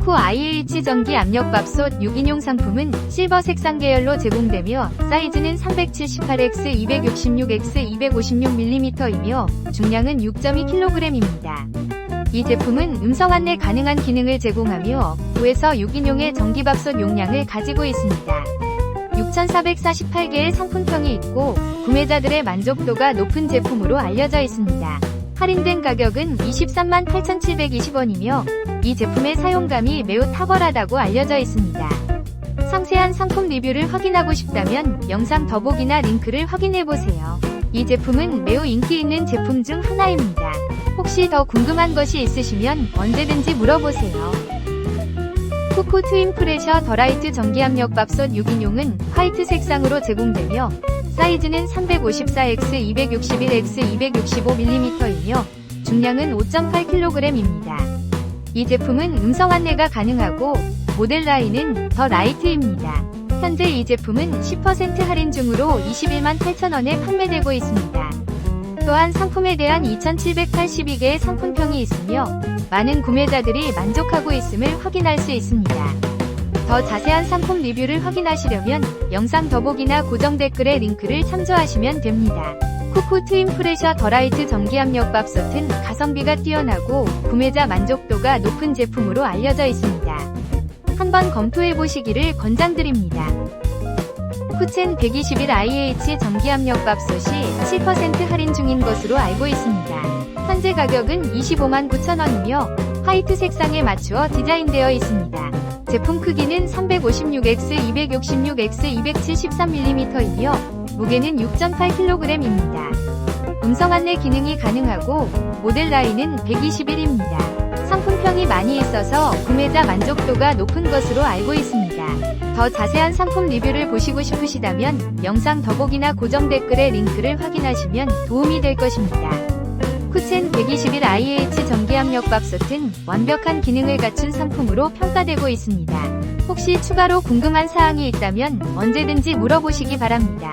쿠코 IH 전기 압력밥솥 6인용 상품은 실버 색상 계열로 제공되며 사이즈는 378X 266X 256mm이며 중량은 6.2kg입니다. 이 제품은 음성 안내 가능한 기능을 제공하며 5에서 6인용의 전기밥솥 용량을 가지고 있습니다. 6,448개의 상품평이 있고 구매자들의 만족도가 높은 제품으로 알려져 있습니다. 할인된 가격은 23만 8,720원이며 이 제품의 사용감이 매우 탁월하다고 알려져 있습니다. 상세한 상품 리뷰를 확인하고 싶다면 영상 더보기나 링크를 확인해보세요. 이 제품은 매우 인기 있는 제품 중 하나입니다. 혹시 더 궁금한 것이 있으시면 언제든지 물어보세요. 쿠쿠 트윈 프레셔 더라이트 전기압력 밥솥 6인용은 화이트 색상으로 제공되며 사이즈는 354X 261X 265mm이며 중량은 5.8kg입니다. 이 제품은 음성 안내가 가능하고 모델 라인은 더 라이트입니다. 현재 이 제품은 10% 할인 중으로 21만 8천원에 판매되고 있습니다. 또한 상품에 대한 2,782개의 상품평이 있으며 많은 구매자들이 만족하고 있음을 확인할 수 있습니다. 더 자세한 상품 리뷰를 확인하시려면 영상 더보기나 고정 댓글의 링크를 참조하시면 됩니다. 쿠쿠 트윈 프레셔 더라이트 전기압력 밥솥은 가성비가 뛰어나고 구매자 만족도가 높은 제품으로 알려져 있습니다. 한번 검토해 보시기를 권장드립니다. 쿠첸 121IH 전기압력 밥솥이 7% 할인 중인 것으로 알고 있습니다. 현재 가격은 25만 9천 원이며 화이트 색상에 맞추어 디자인되어 있습니다. 제품 크기는 356X 266X 273mm이며 무게는 6.8kg입니다. 음성 안내 기능이 가능하고 모델 라인은 121입니다. 상품평이 많이 있어서 구매자 만족도가 높은 것으로 알고 있습니다. 더 자세한 상품 리뷰를 보시고 싶으시다면 영상 더보기나 고정 댓글의 링크를 확인하시면 도움이 될 것입니다. 쿠첸 121IH 전기압력밥솥은 완벽한 기능을 갖춘 상품으로 평가되고 있습니다. 혹시 추가로 궁금한 사항이 있다면 언제든지 물어보시기 바랍니다.